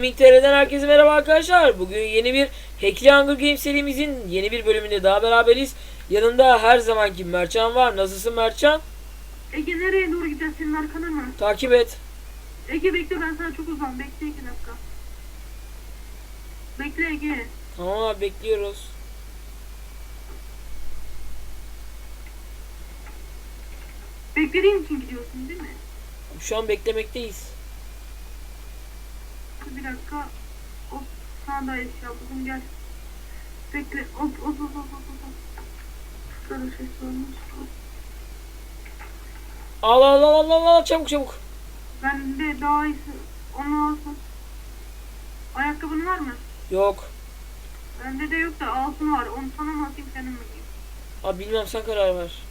TR'den herkese merhaba arkadaşlar. Bugün yeni bir Hackly Hunger Games serimizin yeni bir bölümünde daha beraberiz. Yanında her zamanki Mertcan var. Nasılsın Mertcan? Ege nereye doğru gideceğiz senin arkana mı? Takip et. Ege bekle ben sana çok uzağım. Bekle iki dakika. Bekle Ege. Tamam abi bekliyoruz. Beklediğin için gidiyorsun değil mi? Şu an beklemekteyiz. Bir dakika. Hop sana da eşya buldum gel. Bekle. Hop hop hop hop hop. Şurada şey sormuş. Hop. Al al al al al çabuk çabuk. Ben de daha iyisi. Onu alsın. Ayakkabın var mı? Yok. Bende de yok da altın var. Onu sana mı atayım senin mi? Abi bilmem sen karar ver.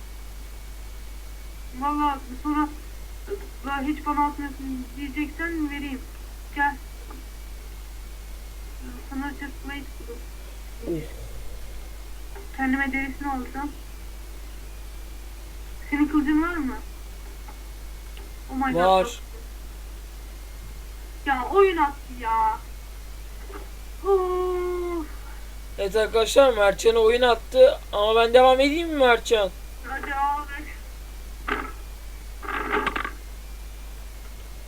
Valla sonra hiç bana atmıyorsun diyeceksen vereyim. Gel. Buldum. Uf. Kendime derisini alacağım. Senin kılıcın var mı? Oh my god. Var. Ya oyun attı ya. Of. Evet arkadaşlar Mertcan'a oyun attı. Ama ben devam edeyim mi Mertcan? Hadi abi.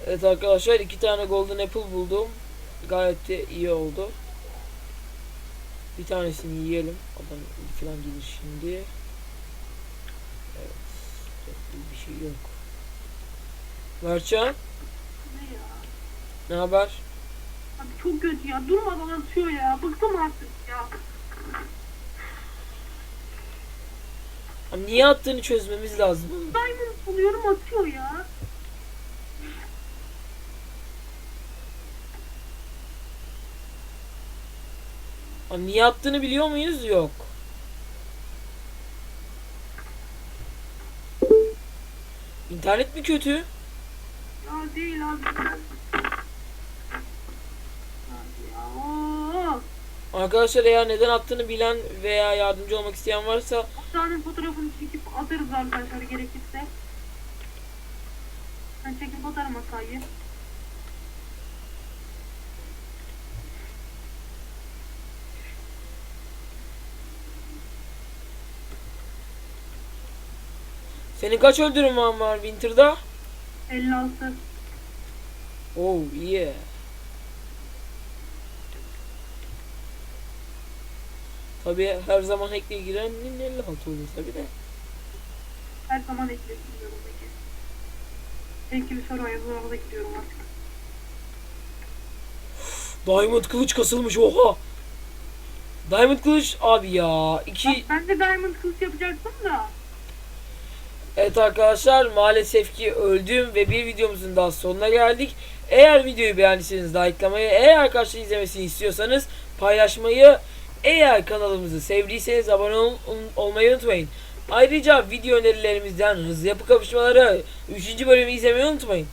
Evet arkadaşlar iki tane golden apple buldum. Gayet de iyi oldu. Bir tanesini yiyelim. Adam falan gelir şimdi. Evet. Çok bir şey yok. Mertcan Ne ya? ne haber? Abi çok kötü ya. Durmadan atıyor ya. Bıktım artık ya. Abi niye attığını çözmemiz lazım. Diamond buluyorum atıyor ya. Niye attığını biliyor muyuz? Yok. İnternet mi kötü? Ya değil abi. Arkadaşlar eğer neden attığını bilen veya yardımcı olmak isteyen varsa Hastanın fotoğrafını çekip atarız arkadaşlar gerekirse. Ben çekip atarım hatayı. Senin kaç öldürüm var Winter'da? 56. Oh yeah. Tabii her zaman hack'le girenin 56 olur tabii de. Her zaman ekliyorsun diyorum peki. Belki bir soru ayazlarına gidiyorum artık. Diamond kılıç kasılmış oha. Diamond kılıç abi ya. iki Bak, ben de diamond kılıç yapacaktım da. Evet arkadaşlar maalesef ki öldüm ve bir videomuzun daha sonuna geldik. Eğer videoyu beğendiyseniz likelamayı, eğer arkadaşlar izlemesini istiyorsanız paylaşmayı, eğer kanalımızı sevdiyseniz abone ol- olmayı unutmayın. Ayrıca video önerilerimizden hızlı yapı kapışmaları 3. bölümü izlemeyi unutmayın.